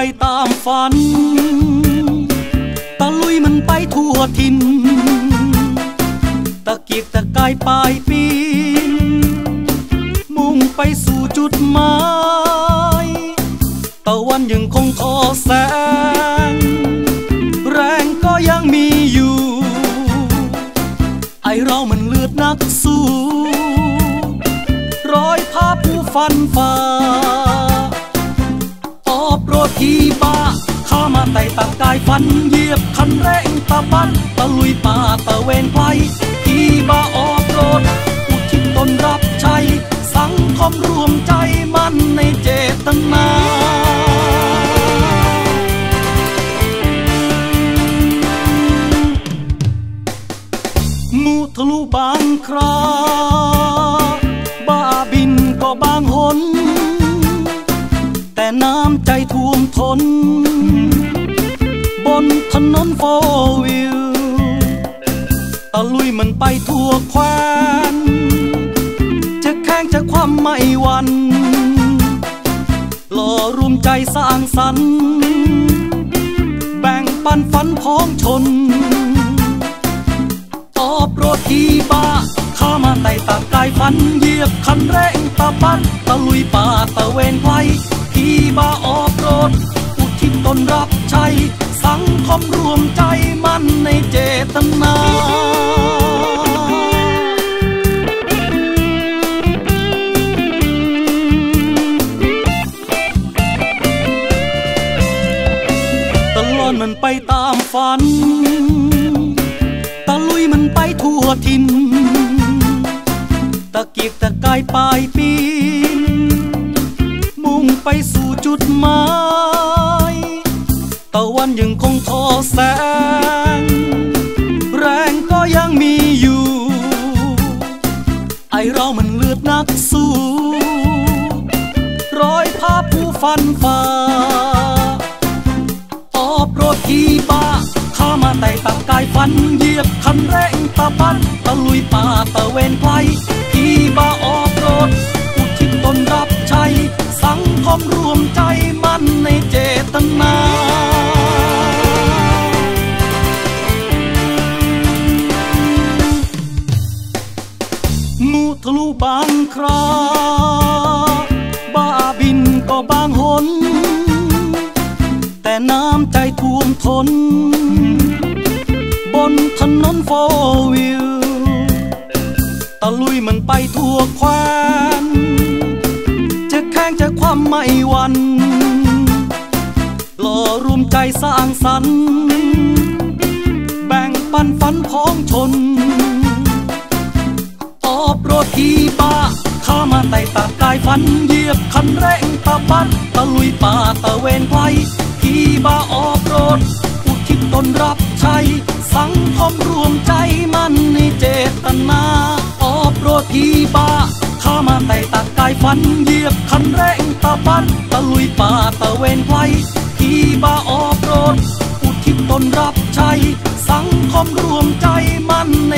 ไปตามฝัน ตะลุยมันไปทั่วทิน ตะเกียกตะกายปลายปีนมุ่งไปสู่จุดหมาย ตะวันยังคงทอแสง แรงก็ยังมีอยู่ ไอเรามันเลือดนักสู้ ร้อยผ้าผู้ฟันฝ่า ฮีบาข้ามาไต่ตักกายฟันเหยียบคันเร่งตะบันตะลุยป่าตะเวนไกล น้ำใจท่วมทนบนถนนโฟวิวตะลุยมันไปทั่วแคว้นจะแข่งจะความไม่วันหล่อรวมใจสร้างสรรค์แบ่งปันฝันพ้องชนออบรดทีบ้าข้ามาไต่ตากายฟันเหยียบคันเร่งตะบันตะลุยป่าตะเวนไพที บ้าออบโรดอุทิศตนรับใช้สังคมรวมใจมันในเจตนาตลอดมันไปตามฝัน ตะลุยมันไปทั่วทิน ตะเกียกตะกายปลายปีน ไปสู่จุดหมายตะวันยังคงทอแสง แรงก็ยังมีอยู่ ไอเรามันเลือดนักสู้ร้อยผ้าผู้ฟันฝ่าออบรดทีบ้าข้ามาไต่ตักกายฟันเหยียบคันเร่งตะบันตะลุยป่าตะเวนไพทีบ้าออบรด สังคมรวมใจมั่นในเจตนามูทะลุบางคราบ้าบินก็บางหน แต่น้ำใจท่วมทน บนถนนโฟวิวตะลุยมันไปทั่วแคว้น วันหล่อรวมใจสร้างสรรค์ แบ่งปันฝันพ้องชน ออบโรดทีบ้าข้ามาไต่ตากายฟันเหยียบคันเร่งตะบันตะลุยป่าตะเวนไพทีบ้าออบโรดอุทิศตนรับใช้สังคมรวมใจมันในเจตนา ออบโรดทีบ้า ข้ามาไต่ตักายฟันเหยียบคันแรงตะบันตะลุยป่าตะเวนไพทีบ้าออกรถอุทิศตนรับใช้สังคมรวมใจมันใน